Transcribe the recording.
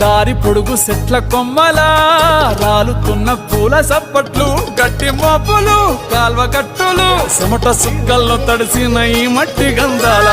దారి పొడుగు సెట్ల కొమ్మలా రాలుతున్న పూల సప్పట్లు గట్టి మోపులు కాల్వ కట్టులు చెమట సుక్కల్లో తడిసిన ఈ మట్టి గంధాల